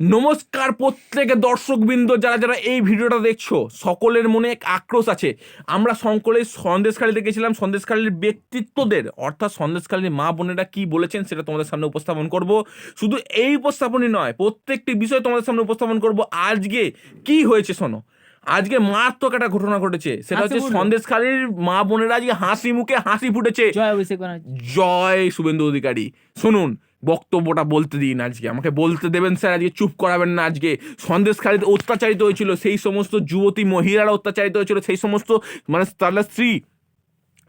নমস্কার প্রত্যেকে দর্শকবৃন্দ যারা যারা এই ভিডিওটা দেখছ সকলের মনে এক আক্রোশ আছে। আমরা সকলে সন্দেশখালীতে গেছিলাম সন্দেশখালীর ব্যক্তিত্বদের অর্থাৎ সন্দেশখালীর মা বোনেরা কি বলেছেন সেটা তোমাদের সামনে উপস্থাপন করব। শুধু এই উপস্থাপনই নয় প্রত্যেকটি বিষয় তোমাদের সামনে উপস্থাপন করব। আজকে কি হয়েছে শোনো আজকে মারাত্মক একটা ঘটনা ঘটেছে। সেটা হচ্ছে? সন্দেশখালীর মা বোনেরা আজকে হাসি মুখে হাসি ফুটেছে। জয় শুভেন্দু অধিকারী। শুনুন বক্তব্যটা বলতে দিন আজকে। আমাকে বলতে দেবেন স্যার, আজকে চুপ করাবেন না আজকে। সন্দেশখালিতে অত্যাচারিত হয়েছিল, সেই সমস্ত যুবতী মহিলারা অত্যাচারিত হয়েছিল, সেই সমস্ত মানে তাদের স্ত্রী,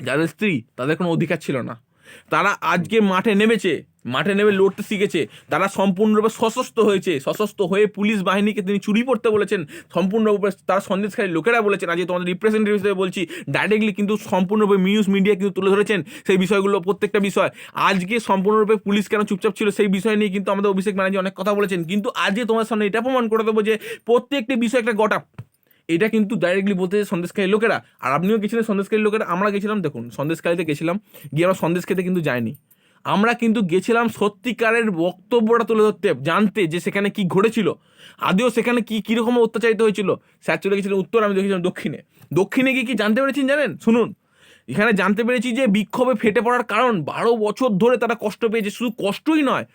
যাদের স্ত্রী, তাদের কোনো অধিকার ছিল না। তারা আজকে মাঠে নেমেছে মাঠে নেমে লড়তে শিখেছে। তারা সম্পূর্ণরূপে সশস্ত্র হয়েছে। সশস্ত্র হয়ে পুলিশ বাহিনীকে তিনি চুরি করতে বলেছেন। সম্পূর্ণরূপে তারা সন্দেশকারী লোকেরা বলেছেন। আজকে তোমাদের রিপ্রেজেন্টেটিভ হিসেবে বলছি ডাইরেক্টলি কিন্তু সম্পূর্ণরূপে নিউজ মিডিয়া কিন্তু তুলে ধরেছেন সেই বিষয়গুলো, প্রত্যেকটা বিষয়। আজকে সম্পূর্ণরূপে পুলিশ কেন চুপচাপ ছিল সেই বিষয় নিয়ে কিন্তু আমাদের অভিষেক ব্যানার্জি অনেক কথা বলেছেন। কিন্তু আজকে তোমার সামনে এটা প্রমাণ করে দেবো যে প্রত্যেকটি বিষয় একটা গটা এটা কিন্তু ডাইরেক্টলি বলতে সন্দেশকারী লোকেরা। আর আপনিও গেছিলেন সন্দেশকারী লোকেরা, আমরা গেছিলাম, দেখুন সন্দেশকারীতে গেছিলাম। গিয়ে আমরা সন্দেশ খেতে কিন্তু যাইনি। আমরা কিন্তু গেছিলাম সত্যিকারের বক্তব্যটা তুলে ধরতে, জানতে যে সেখানে কি ঘটেছিল আদেও সেখানে কি কীরকম অত্যাচারিত হয়েছিল। স্যার চলে গেছিলেন উত্তর, আমি দেখেছিলাম দক্ষিণে। দক্ষিণে গিয়ে কি জানতে পেরেছেন জানেন? শুনুন, এখানে জানতে পেরেছি যে বিক্ষোভে ফেটে পড়ার কারণ বারো বছর ধরে তারা কষ্ট পেয়েছে, শুধু কষ্টই নয়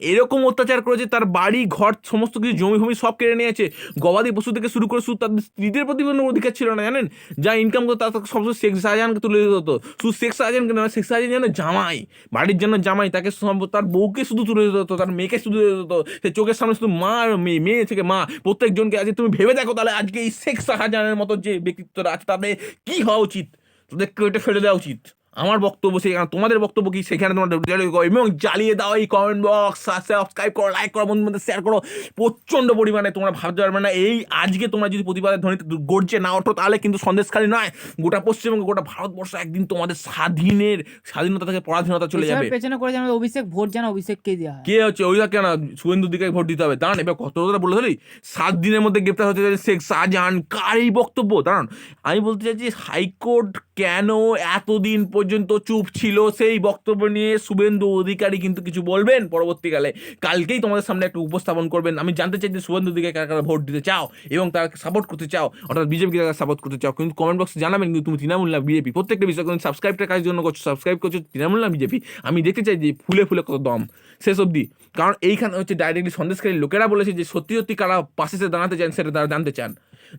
এরকম অত্যাচার করেছে, তার বাড়ি, ঘর, সমস্ত কিছু, জমি ফমি সব কেড়ে নিয়েছে। গবাদি পশু থেকে শুরু করে শুধু তাদের স্ত্রীদের প্রতি কোনো অধিকার ছিল না, জানেন? যা ইনকাম করতো, তার সব শেখ শাহজাহানকে তুলে দিতে হতো। শুধু শেখ শাহজাহানকে নয় শেখ শাহজাহান যেন জামাই, বাড়ির জন্য জামাই, তাকে তার বউকে শুধু তুলে দিতে হতো, তার মেয়েকে শুধু দিতে হতো। সে চোখের সামনে শুধু মা মেয়ে মেয়ে থেকে মা। প্রত্যেকজনকে আজকে তুমি ভেবে দেখো তাহলে আজকে এই শেখ শাহজাহানের মতো যে ব্যক্তিত্বরা আছে, তাদের কী হওয়া উচিত? তাদের কেটে ফেলে দেওয়া উচিত। আমার বক্তব্য সেখানে তোমাদের বক্তব্য কি সেখানে তোমার এবং জ্বালিয়ে দাও এই কমেন্ট বক্স সাবস্ক্রাইব করো লাইক করো বন্ধু মধ্যে শেয়ার করো। প্রচণ্ড পরিমাণে তোমরা ভাবতে পারবে না এই আজকে তোমরা যদি প্রতিবাদের ধ্বনিতে গর্জে না ওঠো তাহলে কিন্তু সন্দেশখালী নয়। গোটা পশ্চিমবঙ্গ গোটা ভারতবর্ষ একদিন তোমাদের স্বাধীনের স্বাধীনতা থেকে পরাধীনতা চলে যাবে। পেছনে- করে যেন অভিষেক ভোট যেন অভিষেককে দেওয়া কে হচ্ছে ওই কেন? শুভেন্দু দিকে ভোট দিতে হবে। দাঁড়ান এবার কত কথা বলে ধরি সাত দিনের মধ্যে গ্রেপ্তার হতে যাচ্ছে শেখ শাহজাহান। কার এই বক্তব্য? দাঁড়ান আমি বলতে চাইছি হাইকোর্ট কেন এতদিন পর্যন্ত চুপ ছিল? সেই বক্তব্য নিয়ে শুভেন্দু অধিকারী কিন্তু কিছু বলবেন? পরবর্তীকালে কালকেই তোমাদের সামনে একটু উপস্থাপন করবেন। আমি জানতে চাই যে শুভেন্দু দিকে কারা কারা ভোট দিতে চাও এবং তাকে সাপোর্ট করতে চাও? অর্থাৎ বিজেপিকে কারা সাপোর্ট করতে চাও? কিন্তু কমেন্ট বক্সে জানাবেন কিন্তু তুমি তৃণমূল না বিজেপি প্রত্যেকটা বিষয় কিন্তু সাবস্ক্রাইবটা কাজের জন্য করছ সাবস্ক্রাইব করছ, তৃণমূল না বিজেপি আমি দেখতে চাই যে ফুলে ফুলে কত দম। শেষ অবধি। কারণ এইখানে হচ্ছে ডাইরেক্টলি সন্দেশকারী লোকেরা বলেছে যে সত্যি সত্যি কারা পাশে দাঁড়াতে চান, সেটা তারা জানতে চান।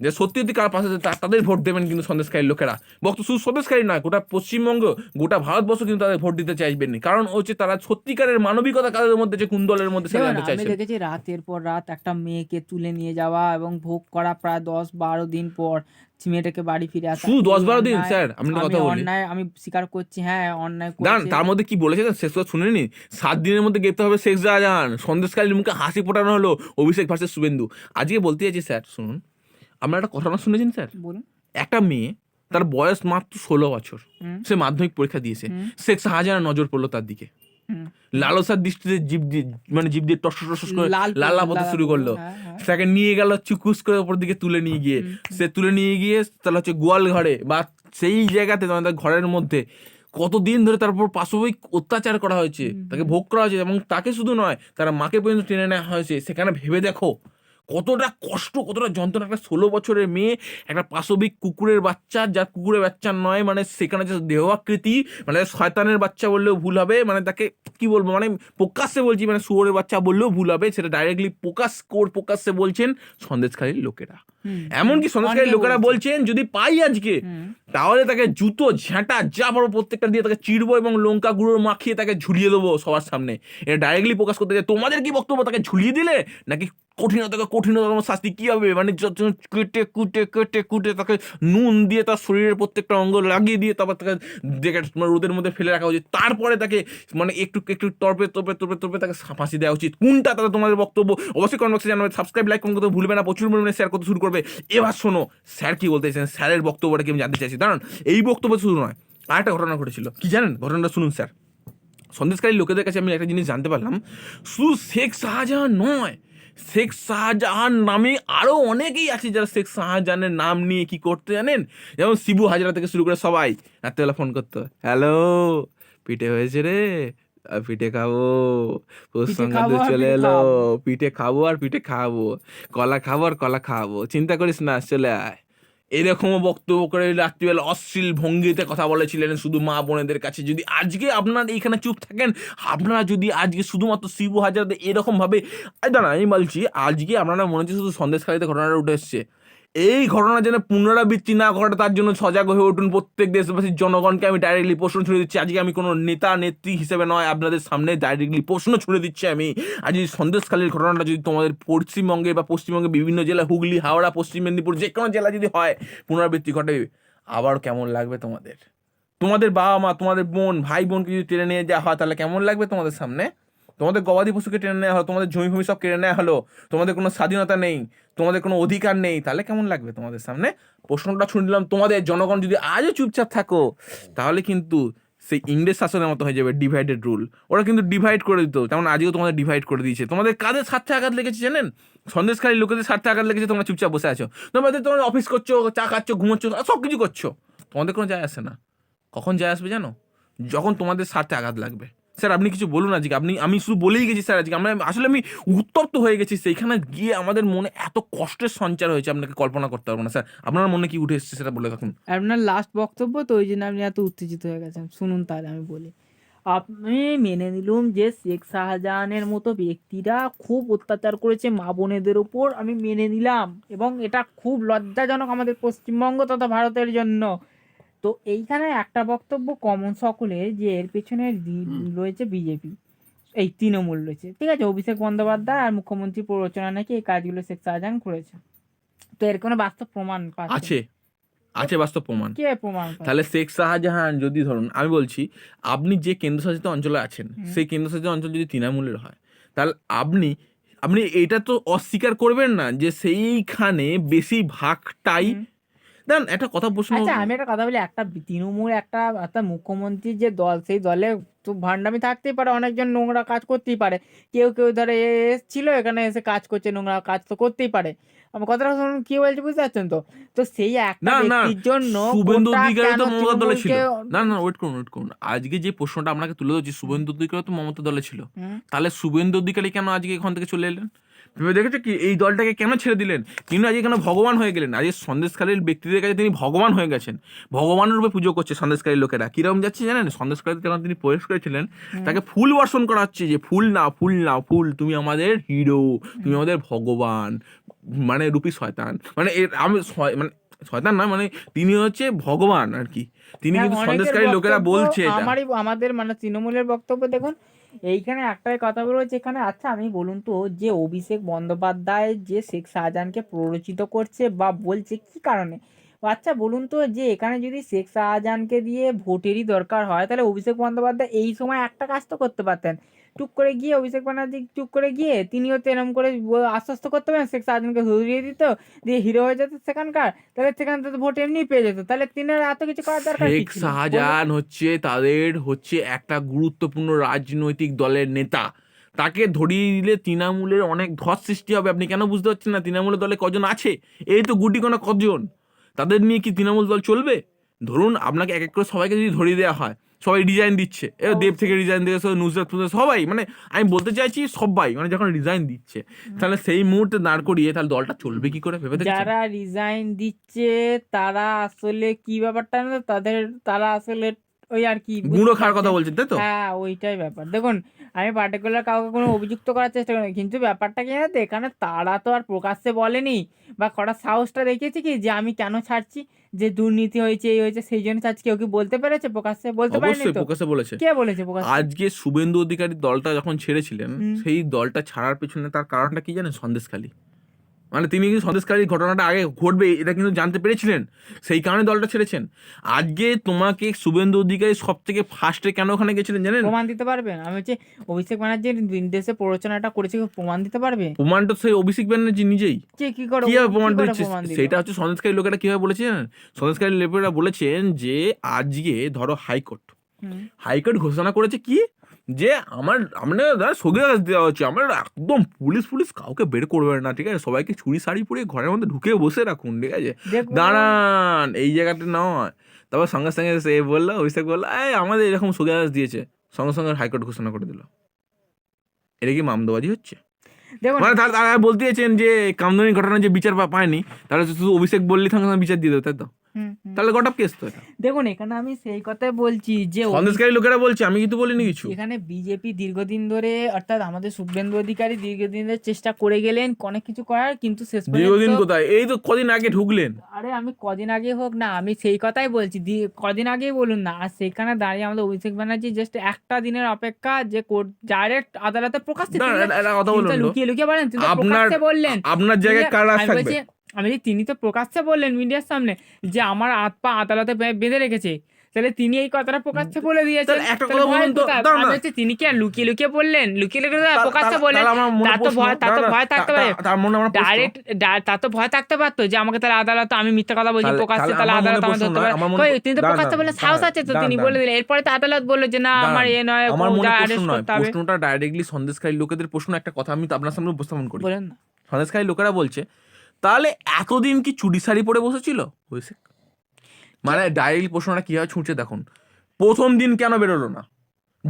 যে সত্যি সত্যি কারা পাশে তাদের ভোট দেবেন কিন্তু সন্দেশকারী লোকেরা। বক্ত শুধু সন্দেশকারী নয় গোটা পশ্চিমবঙ্গ গোটা ভারতবর্ষ কিন্তু তাদের ভোট দিতে চাইবেন না। কারণ হচ্ছে তারা সত্যিকারের মানবিকতা কাদের মধ্যে যে কুন্দলের মধ্যে সেটা জানতে আমি দেখেছি রাতের পর রাত একটা মেয়েকে তুলে নিয়ে যাওয়া এবং ভোগ করা প্রায় দশ বারো দিন পর মেয়েটাকে বাড়ি ফিরে আসা। শুধু দশ বারো দিন স্যার আমি কথা বলি। অন্যায় আমি স্বীকার করছি হ্যাঁ অন্যায় করছে। তার মধ্যে কি বলেছে? শেষ কথা শুনেনি সাত দিনের মধ্যে গ্রেপ্তার হবে শেখ শাহজাহান সন্দেশকালীর মুখে হাসি ফোটানো হলো অভিষেক ভার্সেস শুভেন্দু। আজকে বলতে চাইছি স্যার শুনুন। আপনারা একটা ঘটনা শুনেছেন স্যার? বলুন। একটা মেয়ে তার বয়স মাত্র ষোলো বছর। সে মাধ্যমিক পরীক্ষা দিয়েছে। শেখ শাহজাহান নজর পড়ল তার দিকে। লালসার দৃষ্টিতে জীব দিয়ে মানে জীব দিয়ে টস টস করে লাল পথে শুরু করল। পড়ল, হ্যাঁ, হ্যাঁ। তাকে নিয়ে গেল চুকুস করে ওপর দিকে তুলে নিয়ে গিয়ে। সে তুলে নিয়ে গিয়ে তাহলে হচ্ছে গোয়াল ঘরে বা সেই জায়গাতে তার ঘরের মধ্যে কতদিন ধরে তার উপর পাশবিক অত্যাচার করা হয়েছে তাকে ভোগ করা হয়েছে এবং তাকে শুধু নয় তারা মাকে পর্যন্ত টেনে নেওয়া হয়েছে। সেখানে ভেবে দেখো কতটা কষ্ট, কতটা যন্ত্রণা একটা ষোলো বছরের মেয়ে, একটা পাশবিক কুকুরের বাচ্চা, যার কুকুরের বাচ্চা নয় মানে সেখানে যে দেহাকৃতি মানে শয়তানের বাচ্চা বললেও ভুল হবে মানে তাকে কি বলব মানে প্রকাশ্যে বলছি মানে শুয়োরের বাচ্চা বললেও ভুল হবে, সেটা ডাইরেক্টলি প্রকাশ, কোর প্রকাশ্যে বলছেন সন্দেশখালীর লোকেরা। এমনকি অনেকে লোকেরা বলছেন যদি পাই আজকে তাহলে তাকে জুতো ঝাঁটা যা পারো প্রত্যেকটা দিয়ে তাকে চিড়বো এবং লঙ্কা গুঁড়ো মাখিয়ে তাকে ঝুলিয়ে দেবো সবার সামনে। এটা ডাইরেক্টলি প্রকাশ করতে চাই তোমাদের কি বক্তব্য? তাকে ঝুলিয়ে দিলে? নাকি কঠিনতম কঠিনতম শাস্তি কি হবে? মানে কেটে কুটে কেটে কুটে তাকে নুন দিয়ে তার শরীরের প্রত্যেকটা অঙ্গ লাগিয়ে দিয়ে তারপর তাকে দেখে রোদের মধ্যে ফেলে রাখা উচিত। তারপরে তাকে মানে একটু একটু তরপে তরপে তরপে তরপে তাকে ফাঁসি দেওয়া উচিত। কোনটা তাহলে তোমাদের বক্তব্য? অবশ্যই কমেন্ট বক্সে জানাবে। সাবস্ক্রাইব লাইক করতে ভুলবে না। প্রচুর পরিমাণে শেয়ার করতে শুরু করবে। এবার শোনো, স্যার কি বলতে চাইছেন? স্যারের বক্তব্যটা কি আমি জানতে চাইছি? কারণ এই বক্তব্য শুধু নয় আর একটা ঘটনা ঘটেছিল। কি জানেন? ঘটনাটা শুনুন, স্যার। সন্দেশকারী লোকেদের কাছে আমি একটা জিনিস জানতে পারলাম। শুধু শেখ শাহজাহান নয়, শেখ শাহজাহান নামে আরও অনেকেই আছে যারা শেখ শাহজাহানের নাম নিয়ে কি করতে জানেন? যেমন শিবু হাজরা থেকে শুরু করে সবাই। রাত্রেবেলা ফোন করতো হ্যালো পিঠে হয়েছে রে। পিঠে খাব। পৌষ পিঠে সংক্রান্তি খাব আর চলে পিঠে এলো। পিঠে খাব আর পিঠে খাব। কলা খাব আর কলা খাব। চিন্তা করিস না চলে আয়। এরকমও বক্তব্য করে রাত্রিবেলা অশ্লীল ভঙ্গিতে কথা বলেছিলেন শুধু মা বোনেদের কাছে। যদি আজকে আপনার এইখানে চুপ থাকেন আপনারা যদি আজকে শুধুমাত্র শিবু হাজারদের এরকম ভাবে এই দাঁড়া আমি বলছি আজকে আপনারা মনে হচ্ছে শুধু সন্দেশখালিতে ঘটনাটা উঠে এসছে। এই ঘটনা যেন পুনরাবৃত্তি না ঘটে তার জন্য সজাগ হয়ে উঠুন প্রত্যেক দেশবাসীর জনগণকে। আমি ডাইরেক্টলি প্রশ্ন ছুড়ে দিচ্ছি। আজকে আমি কোনো নেতা, নেত্রী হিসেবে নয়, আপনাদের সামনে ডাইরেক্টলি প্রশ্ন ছুড়ে দিচ্ছি আমি। আজ এই সন্দেশখালীর ঘটনাটা যদি তোমাদের পশ্চিমবঙ্গে বা পশ্চিমবঙ্গে বিভিন্ন জেলা, হুগলি, হাওড়া, পশ্চিম মেদিনীপুর যে কোনো জেলা যদি হয়, পুনরাবৃত্তি ঘটে আবার কেমন লাগবে তোমাদের? তোমাদের বাবা মা তোমাদের বোন ভাই বোনকে যদি টেনে নিয়ে যাওয়া হয়, তাহলে কেমন লাগবে তোমাদের সামনে? তোমাদের গবাদি পশুকে টেনে নেওয়া হলো, তোমাদের জমি ভূমি সব কেড়ে নেওয়া হলো, তোমাদের কোনো স্বাধীনতা নেই তোমাদের কোনো অধিকার নেই, তাহলে কেমন লাগবে তোমাদের সামনে? প্রশ্নটা ছুঁড়ে দিলাম তোমাদের জনগণ যদি আজও চুপচাপ থাকো, তাহলে কিন্তু সেই ইংরেজ শাসনের মতো হয়ে যাবে ডিভাইডেড রুল ওরা কিন্তু ডিভাইড করে দিত তেমন আজকেও তোমাদের ডিভাইড করে দিয়েছে। তোমাদের কাদের স্বার্থে আঘাত লেগেছে জানেন? সন্দেশকারী লোকেদের স্বার্থে আঘাত লেগেছে, তোমরা চুপচাপ বসে আছো। তোমাদের তোমরা অফিস করছ, চা খাচ্ছ, ঘুমোচ্ছ সব কিছু করছ। তোমাদের কোনো যায় আসে না। কখন যায় আসবে জানো? যখন তোমাদের স্বার্থে আঘাত লাগবে। স্যার, আপনি কিছু বলুন আজকে আপনি, আমি শুধু বলেই গেছি স্যার আজকে। আমরা আসলে আমি উত্তপ্ত হয়ে গেছি, সেইখানে গিয়ে আমাদের মনে এত কষ্টের সঞ্চার হয়েছে, আপনাকে কল্পনা করতে পারব না, স্যার। আপনার মনে কি উঠে এসেছে সেটা বলে দেখুন আপনার লাস্ট বক্তব্য তো ওই জন্য আপনি এত উত্তেজিত হয়ে গেছেন। শুনুন তাহলে আমি বলি। আমি মেনে নিলুম যে শেখ শাহজাহানের মতো ব্যক্তিরা খুব অত্যাচার করেছে মা বোনেদের উপর আমি মেনে নিলাম। এবং এটা খুব লজ্জাজনক আমাদের পশ্চিমবঙ্গ তথা ভারতের জন্য। তো এইখানে একটা বক্তব্য কমন সকলের যে এর পেছনে রয়েছে বিজেপি এই তৃণমূল রয়েছে। ঠিক আছে? অভিষেক বন্দ্যোপাধ্যায় আর মুখ্যমন্ত্রী প্ররোচনা নাকি এই কাজগুলো শেখ শাহজাহান করেছে। তো এর কোনো বাস্তব প্রমাণ আছে। আছে বাস্তব প্রমাণ। কে প্রমাণ তাহলে শেখ শাহজাহান যদি ধরুন আমি বলছি আপনি যে কেন্দ্রশাসিত অঞ্চলে আছেন সেই কেন্দ্রশাসিত অঞ্চল যদি তৃণমূলের হয় তাহলে আপনি আপনি এটা তো অস্বীকার করবেন না যে সেইখানে বেশি ভাগটাই। দেন একটা কথা প্রশ্ন আচ্ছা আমি একটা কথা বলি একটা তৃণমূল একটা একটা মুখ্যমন্ত্রীর যে দল সেই দলে তো ভান্ডামি থাকতেই পারে অনেকজন নোংরা কাজ করতেই পারে। কেউ কেউ ধরে এসেছিল এখানে এসে কাজ করছে নোংরা কাজ তো করতেই পারে। আমার কথাটা শুনুন কি বলছি বুঝতে পারছেন তো? তো সেই একটা ব্যক্তির জন্য শুভেন্দু অধিকারী তো মমতা দলে ছিল? না না ওয়েট করুন ওয়েট করুন। আজকে যে প্রশ্নটা আপনাকে তুলে ধরছি শুভেন্দু অধিকারী তো মমতা দলে ছিল। তাহলে শুভেন্দু অধিকারী কেন আজকে এখান থেকে চলে এলেন? ভেবে দেখেছ কি? এই দলটাকে কেন ছেড়ে দিলেন? তিনি আজকে কেন ভগবান হয়ে গেলেন? আজকে সন্দেশকারীর ব্যক্তিদের কাছে তিনি ভগবান হয়ে গেছেন। ভগবানের রূপে পুজো করছে সন্দেশকারী লোকেরা। কীরকম যাচ্ছে জানেন? সন্দেশকারীতে যখন তিনি প্রবেশ করেছিলেন? তাকে ফুল বর্ষণ করা হচ্ছে যে ফুল না ফুল না ফুল তুমি আমাদের হিরো তুমি আমাদের ভগবান মানে রূপী শয়তান। মানে এর আমি মানে শয়তান না মানে তিনি হচ্ছে ভগবান আর কি। তিনি হ্যাঁ, কিন্তু সন্দেশকারী লোকেরা বলছে আমারই আমাদের মানে তৃণমূলের বক্তব্য দেখুন এইখানে একটাই কথা বলব যেখানে আচ্ছা আমি বলুন তো যে অভিষেক বন্দ্যোপাধ্যায় যে শেখ শাহজাহানকে প্ররোচিত করছে বা বলছে কি কারণে? আচ্ছা বলুন তো যে এখানে যদি শেখ শাহজাহানকে দিয়ে ভোটেরই দরকার হয়, তাহলে অভিষেক বন্দ্যোপাধ্যায় এই সময় একটা কাজ তো করতে পারতেন। টুক করে গিয়ে অভিষেক ব্যানার্জি টুক করে গিয়ে তিনিও তো এরম করে আশ্বস্ত করতে পারেন শেখ শাহজাহানকে ধরিয়ে দিত দিয়ে হিরো হয়ে যেত সেখানকার তাহলে সেখান থেকে ভোট এমনি পেয়ে যেত। তাহলে তিনি আর এত কিছু করার দরকার শেখ শাহজাহান হচ্ছে তাদের হচ্ছে একটা গুরুত্বপূর্ণ রাজনৈতিক দলের নেতা। তাকে ধরিয়ে দিলে তৃণমূলের অনেক ধস সৃষ্টি হবে আপনি কেন বুঝতে পারছেন না? তৃণমূলের দলে কজন আছে? এই তো গুটি কোনো কজন। তাদের নিয়ে কি তৃণমূল দল চলবে? ধরুন আপনাকে এক এক করে সবাইকে যদি ধরিয়ে দেওয়া হয় সবাই ডিজাইন দিচ্ছে। এ দেব থেকে ডিজাইন দিয়েছে নুসরাত ফুসরাত সবাই মানে আমি বলতে চাইছি সবাই মানে যখন ডিজাইন দিচ্ছে তাহলে সেই মুহূর্তে দাঁড় করিয়ে তাহলে দলটা চলবে কি করে ভেবে যারা ডিজাইন দিচ্ছে তারা আসলে কি ব্যাপারটা না তাদের তারা আসলে ওই আর কি গুঁড়ো খাওয়ার কথা বলছে বলছেন তাই তো? হ্যাঁ ওইটাই ব্যাপার। দেখুন আমি পার্টিকুলার কাউকে কোনো অভিযুক্ত করার চেষ্টা করিনি। কিন্তু ব্যাপারটা কি জানো তো? এখানে তারা তো আর প্রকাশ্যে বলেনি বা করার সাহসটা দেখিয়েছে কি যে আমি কেন ছাড়ছি? যে দুর্নীতি হয়েছে এই হয়েছে সেই জন্য ছাড়ছি। কেউ কি বলতে পেরেছে? প্রকাশ্যে বলতে পারেনি তো? প্রকাশে বলেছে। কে বলেছে প্রকাশ্যে? আজকে শুভেন্দু অধিকারী দলটা যখন ছেড়েছিলেন সেই দলটা ছাড়ার পেছনে তার কারণটা কি জানেন? সন্দেশখালী। মানে তিনি কিন্তু সন্দেশখালী ঘটনাটা আগে ঘটবে এটা কিন্তু জানতে পেরেছিলেন। সেই কারণে দলটা ছেড়েছেন। আজকে তোমাকে শুভেন্দু অধিকারী সব থেকে ফার্স্টে কেন ওখানে গেছিলেন জানেন? প্রমাণ দিতে পারবেন আমি হচ্ছে অভিষেক ব্যানার্জির নির্দেশে প্ররোচনাটা করেছে প্রমাণ দিতে পারবে? প্রমাণটা সেই অভিষেক ব্যানার্জি নিজেই। কি করে কীভাবে প্রমাণ দিচ্ছে? সেটা হচ্ছে সন্দেশকারী লোকেরা কীভাবে বলেছে জানেন? সন্দেশকারী লোকেরা বলেছেন যে আজকে ধরো হাইকোর্ট। হাইকোর্ট ঘোষণা করেছে কি? যে আমার আমরা সগিরাজ দেওয়া হচ্ছে। আমরা একদম পুলিশ পুলিশ কাউকে বের করবে না ঠিক আছে? সবাইকে ছুরি শাড়ি পরে ঘরের মধ্যে ঢুকে বসে রাখুন ঠিক আছে? দাঁড়ান এই জায়গাটা নয়। তারপর সঙ্গে সঙ্গে সে বলল অভিষেক বলল এই আমাদের এরকম সগিরাজ দিয়েছে। সঙ্গে সঙ্গে হাইকোর্ট ঘোষণা করে দিল। এটা কি মামদোবাজি হচ্ছে? মানে তারা বলতে চাইছেন যে কামদানি ঘটনা যে বিচার পায়নি তাহলে শুধু অভিষেক বললি সঙ্গে সঙ্গে বিচার দিয়ে দেবে তাই তো। তাহলে গটপ কেস তো দেখুন এখানে আমি সেই কথাই বলছি যে সন্দেশকারী লোকেরা বলছে আমি কিন্তু বলিনি কিছু। এখানে বিজেপি দীর্ঘদিন ধরে অর্থাৎ আমাদের শুভেন্দু অধিকারী দীর্ঘদিন ধরে চেষ্টা করে গেলেন অনেক কিছু করার কিন্তু শেষ দীর্ঘদিন কোথায়? এই তো কদিন আগে ঢুকলেন। আরে আমি কদিন আগে হোক না আমি সেই কথাই বলছি। কদিন আগেই বলুন না আর সেখানে দাঁড়িয়ে আমাদের অভিষেক ব্যানার্জি জাস্ট একটা দিনের অপেক্ষা যে কোর্ট ডাইরেক্ট আদালতে তো। লুকিয়ে লুকিয়ে বলেন আপনার বললেন। আপনার জায়গায় কার থাকবে? আমি তিনি তো প্রকাশ্যে বললেন মিডিয়ার সামনে যে আমার হাত পা আদালতে বেঁধে রেখেছে। তাহলে তিনি এই কথাটা প্রকাশ্যে বলে দিয়েছেন। তিনি কি আর লুকিয়ে লুকিয়ে বললেন? লুকিয়ে লুকিয়ে প্রকাশ্যে বললেন। তার তো ভয় তার তো ভয় থাকতে পারে। ডাইরেক্ট তার তো ভয় থাকতে পারতো যে আমাকে তাহলে আদালত আমি মিথ্যা কথা বলছি প্রকাশ্যে তাহলে আদালত আমাকে ধরতে পারে। তিনি তো প্রকাশ্যে বললেন সাহস আছে তো তিনি বলে দিলেন। এরপরে তো আদালত বলল যে না আমার এ নয় আমার মনে প্রশ্ন নয়। প্রশ্নটা ডাইরেক্টলি সন্দেশকারী লোকেদের প্রশ্ন। একটা কথা আমি তো আপনার সামনে উপস্থাপন করি। বলেন না। সন্দেশকারী লোকেরা বলছে তাহলে এতদিন কি চুরি শাড়ি পরে বসেছিল? অভিষেক? মানে ডাইরেক্টলি প্রশ্নটা কীভাবে ছুটছে দেখুন। প্রথম দিন কেন বেরোলো না?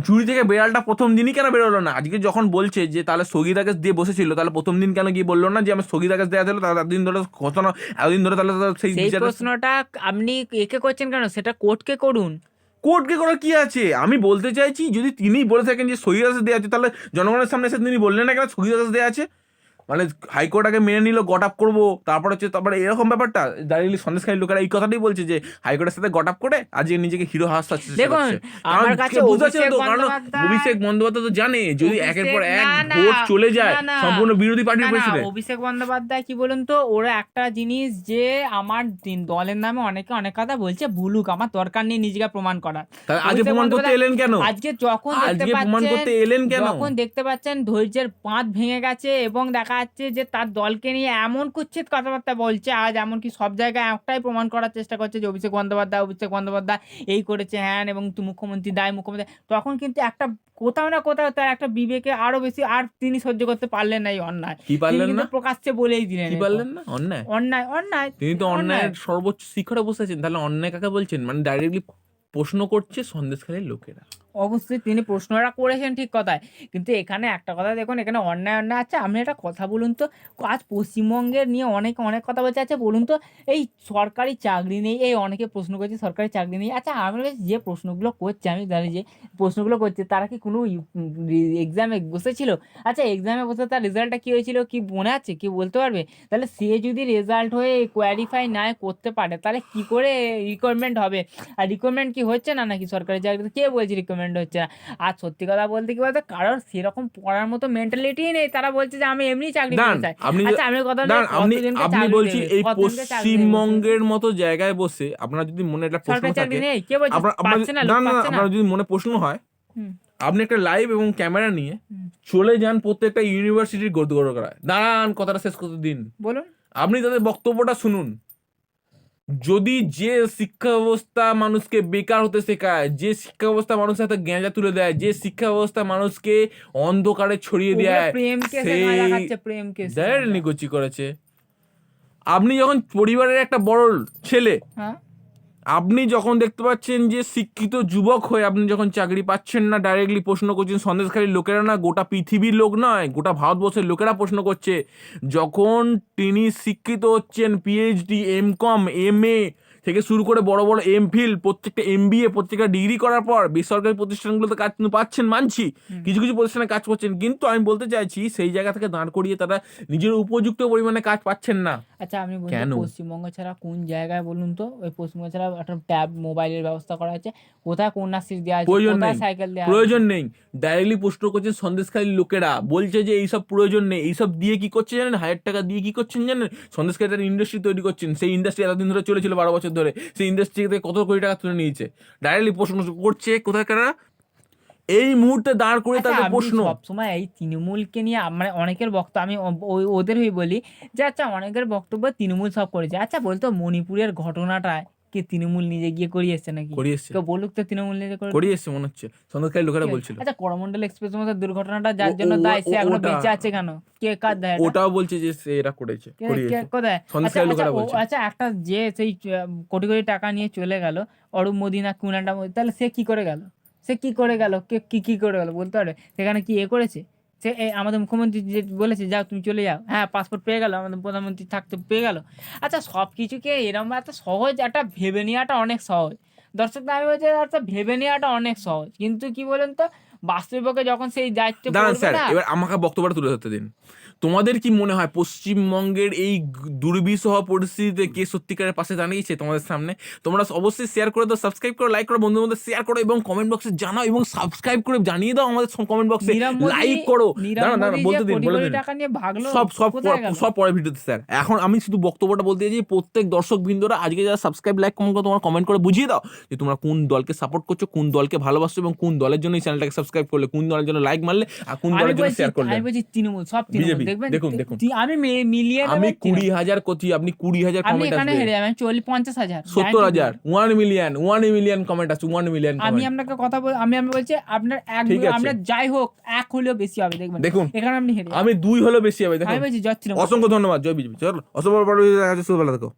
জুড়ি থেকে বেড়ালটা প্রথম দিনই কেন বেরোলো না? আজকে যখন বলছে যে তাহলে স্থগিতাদেশ দিয়ে বসেছিল তাহলে প্রথম দিন কেন গিয়ে বলল না যে আমি স্থগিতাদেশ দেওয়া ছিল? তাহলে এতদিন ধরে ঘটনা এতদিন ধরে তাহলে সেই প্রশ্নটা আপনি একে করছেন কেন? সেটা কোর্টকে করুন। কোর্টকে করার কি আছে? আমি বলতে চাইছি যদি তিনি বলে থাকেন যে স্থগিতাদেশ দেওয়া আছে তাহলে জনগণের সামনে এসে তিনি বললেন না কেন স্থগিতাদেশ দেওয়া আছে? মানে হাইকোর্ট আগে মেনে নিল গট আপ করব। তারপর হচ্ছে তারপরে এরকম ব্যাপারটা ডাইরেক্টলি সন্দেশকারী লোকেরা এই কথাটাই বলছে যে হাইকোর্টের সাথে গট আপ করে আজকে নিজেকে হিরো হাসতে দেখুন, আমার কাছে অভিষেক বন্দ্যোপাধ্যায়- তো জানে যদি একের পর এক ভোট চলে যায়। সম্পূর্ণ বিরোধী পার্টির না, প্রেসিডেন্ট অভিষেক বন্দ্যোপাধ্যায় কি বলুন তো ওরা একটা জিনিস যে আমার দলের নামে অনেকে অনেক কথা বলছে ভুলুক আমার দরকার নেই নিজেকে প্রমাণ করার। আজকে প্রমাণ করতে এলেন কেন? আজকে যখন দেখতে আজকে প্রমাণ পাচ্ছেন করতে এলেন কেন? যখন দেখতে পাচ্ছেন ধৈর্যের বাঁধ ভেঙে গেছে এবং দেখা যাচ্ছে যে তার দলকে নিয়ে এমন কুচ্ছিত কথাবার্তা বলছে আজ এমনকি সব জায়গায় একটাই প্রমাণ করার চেষ্টা করছে যে অভিষেক বন্দ্যোপাধ্যায় অভিষেক বন্দ্যোপাধ্যায় এই করেছে হ্যান এবং মুখ্যমন্ত্রী দায় মুখ্যমন্ত্রী তখন কিন্তু একটা কোথাও না কোথাও তার একটা বিবেকে আরও বেশি আর তিনি সহ্য করতে পারলেন না এই অন্যায়। কি পারলেন না? প্রকাশ্যে বলেই দিলেন কি পারলেন না? অন্যায়? অন্যায় অন্যায় তিনি তো অন্যায়। অন্যায়ের সর্বোচ্চ শিখরে বসেছেন তাহলে অন্যায় কাকে বলছেন? মানে ডাইরেক্টলি প্রশ্ন করছে সন্দেশখালীর লোকেরা। অবশ্যই তিনি প্রশ্নটা করেছেন ঠিক কথায়। কিন্তু এখানে একটা কথা দেখুন এখানে অন্যায় অন্যায় আছে। আপনি একটা কথা বলুন তো আজ পশ্চিমবঙ্গের নিয়ে অনেক অনেক কথা বলছে আচ্ছা বলুন তো এই সরকারি চাকরি নেই এই অনেকে প্রশ্ন করছে সরকারি চাকরি নেই। আচ্ছা আমি বলছি, যে প্রশ্নগুলো করছে আমি জানি যে প্রশ্নগুলো করছে তারা কি কোনো এক্সামে বসেছিল? আচ্ছা এক্সামে বসে তার রেজাল্টটা কী হয়েছিল কি মনে আছে কি বলতে পারবে? তাহলে সে যদি রেজাল্ট হয়ে কোয়ালিফাই না করতে পারে তাহলে কি করে রিকোয়ারমেন্ট হবে? আর রিকোয়ারমেন্ট কি হচ্ছে না নাকি সরকারি চাকরিতে? কে বলছে রিকমেন্ড হচ্ছে না। আর সত্যি কথা বলতে কি বলতো? কারোর সেরকম পড়ার মতো মেন্টালিটি নেই। তারা বলছে যে আমি এমনি চাকরি করতে চাই। আপনি আচ্ছা আমি কথা আপনি আপনি বলছি এই পশ্চিমবঙ্গের মতো জায়গায় বসে আপনার যদি মনে একটা প্রশ্ন চাকরি থাকে নেই? কে বলছে? আপনার না না। যদি মনে প্রশ্ন হয় আপনি একটা লাইভ এবং ক্যামেরা নিয়ে চলে যান প্রত্যেকটা ইউনিভার্সিটির গড় করায় দাঁড়ান কথাটা শেষ করতে দিন। বলুন। আপনি তাদের বক্তব্যটা শুনুন। যদি যে শিক্ষা ব্যবস্থা মানুষকে বেকার হতে শেখায় যে শিক্ষা ব্যবস্থা মানুষের হাতে গেঁজা তুলে দেয় যে শিক্ষা ব্যবস্থা মানুষকে অন্ধকারে ছড়িয়ে দেয় সেই- নিকুচি করেছে। আপনি যখন পরিবারের একটা বড় ছেলে হ্যাঁ? আপনি যখন দেখতে পাচ্ছেন যে শিক্ষিত যুবক হয়ে আপনি যখন চাকরি পাচ্ছেন না ডাইরেক্টলি প্রশ্ন করছেন সন্দেশখালী লোকেরা না, গোটা পৃথিবীর লোক নয়, গোটা ভারতবর্ষের লোকেরা প্রশ্ন করছে। যখন তিনি শিক্ষিত হচ্ছেন PhD M Com M A থেকে শুরু করে বড় বড় এম ফিল প্রত্যেকটা এম বি এ প্রত্যেকটা ডিগ্রি করার পর বেসরকারি প্রতিষ্ঠানগুলোতে কাজ পাচ্ছেন মানছি। কিছু কিছু প্রতিষ্ঠানে কাজ করছেন। কিন্তু আমি বলতে চাইছি সেই জায়গা থেকে দাঁড় করিয়ে তারা নিজের উপযুক্ত পরিমাণে কাজ পাচ্ছেন না। আচ্ছা আমি কেন? পশ্চিমবঙ্গ ছাড়া কোন জায়গায় বলুন তো? ওই পশ্চিমবঙ্গ ছাড়া একটা ট্যাব মোবাইলের ব্যবস্থা করা আছে কোথায় কন্যাশ্রী দেওয়া আছে? প্রয়োজন নেই। সাইকেল দেওয়া প্রয়োজন নেই। ডাইরেক্টলি প্রশ্ন করছেন সন্দেশকারী লোকেরা। বলছে যে এইসব প্রয়োজন নেই। এইসব দিয়ে কি করছে জানেন? হাজার টাকা দিয়ে কি করছেন জানেন? সন্দেশকারী ইন্ডাস্ট্রি তৈরি করছেন। সেই ইন্ডাস্ট্রি এতদিন ধরে চলেছিল বারো বছর ধরে সেই ইন্ডাস্ট্রি থেকে কত কোটি টাকা তুলে নিয়েছে। ডাইরেক্টলি প্রশ্ন করছে কোথায় কারা এই মুহূর্তে দাঁড় করে আচ্ছা, তাদের প্রশ্ন। সবসময় এই তৃণমূলকে নিয়ে মানে অনেকের বক্তব্য আমি ওদের হয়ে বলি যে আচ্ছা অনেকের বক্তব্য তৃণমূল সব করেছে। আচ্ছা বলতো মণিপুরের ঘটনাটা কি তৃণমূল নিজে গিয়ে করিয়ে এসছে নাকি? করিয়ে এসছে কেউ বলুক তো তৃণমূল নিজে করে করিয়ে এসছে মনে হচ্ছে। সন্দেশকারী লোকেরা বলছিল। আচ্ছা করমন্ডল এক্সপ্রেসের মতো দুর্ঘটনাটা যার জন্য দায় সে এখনও বেঁচে আছে কেন? কে কার দায় ওটাও বলছে যে সে এরা করেছে কে- করিয়েছে। কোথায়? আচ্ছা সন্দেশকারী আচ্ছা, লোকেরা বলছে। আচ্ছা একটা যে সেই কোটি কোটি টাকা নিয়ে চলে গেল অরূপ মোদী না মোদী তাহলে সে কি করে গেল? সে কি করে গেল? কে কি কি করে গেল? বলতে পারে। সেখানে কি এ করেছে? সে আমাদের মুখ্যমন্ত্রী যে বলেছে, যাও তুমি চলে যাও। হ্যাঁ পাসপোর্ট পেয়ে গেলো, আমাদের প্রধানমন্ত্রী থাকতে পেয়ে গেলো। আচ্ছা সব কিছুকে এরম এত সহজ, একটা ভেবে নেওয়াটা অনেক সহজ। দর্শক, আমি বলছি একটা ভেবে নেওয়াটা অনেক সহজ। কিন্তু কি বলুন তো বাস্তবিককে যখন সেই দায়িত্ব দাঁড়ান স্যার এবার আমাকে বক্তব্যটা তুলে ধরতে দিন। তোমাদের কি মনে হয় পশ্চিমবঙ্গের এই দুর্বিষহ পরিস্থিতিতে কে সত্যিকারের পাশে দাঁড়িয়েছে তোমাদের সামনে? তোমরা অবশ্যই শেয়ার করে দাও সাবস্ক্রাইব করো লাইক করো বন্ধুদের মধ্যে শেয়ার করো এবং কমেন্ট বক্সে জানাও এবং সাবস্ক্রাইব করে জানিয়ে দাও আমাদের কমেন্ট বক্সে লাইক করো। নীরব দাঁড়ান দাঁড়ান বলতে দিন বলে দিন। সব সব সব পরের ভিডিওতে স্যার। এখন আমি শুধু বক্তব্যটা বলতে চাই যে প্রত্যেক দর্শক বিন্দুরা আজকে যারা সাবস্ক্রাইব লাইক কমেন্ট করো তোমরা কমেন্ট করে বুঝিয়ে দাও যে তোমরা কোন দলকে সাপোর্ট করছ কোন দলকে ভালোবাসছো এবং কোন দলের জন্য এই চ্যানেলটাকে সাবস্ক্রাইব করলে কোন দলের জন্য লাইক মারলে আর কোন আমি দলের জন্য শেয়ার করলে। আমি বলছি তৃণমূল সব তৃণমূল দেখবেন? দেখুন, দেখুন। আমি মিলিয়ে আমি কুড়ি হাজার কোথি আপনি কুড়ি হাজার আমি এখানে হেরে আমি চল্লিশ পঞ্চাশ হাজার সত্তর হাজার one million one million comment আছে ওয়ান মিলিয়ন আমি আপনাকে কথা বল আমি আমি বলছি আপনার এক আমরা যাই হোক এক হলেও বেশি হবে দেখবেন। দেখুন এখানে আপনি হেরে আমি দুই হলো বেশি হবে দেখুন। আমি বলছি জয় তৃণমূল। অসংখ্য ধন্যবাদ জয় বিজেপি চলো অসংখ্য যাচ্ছে দেখো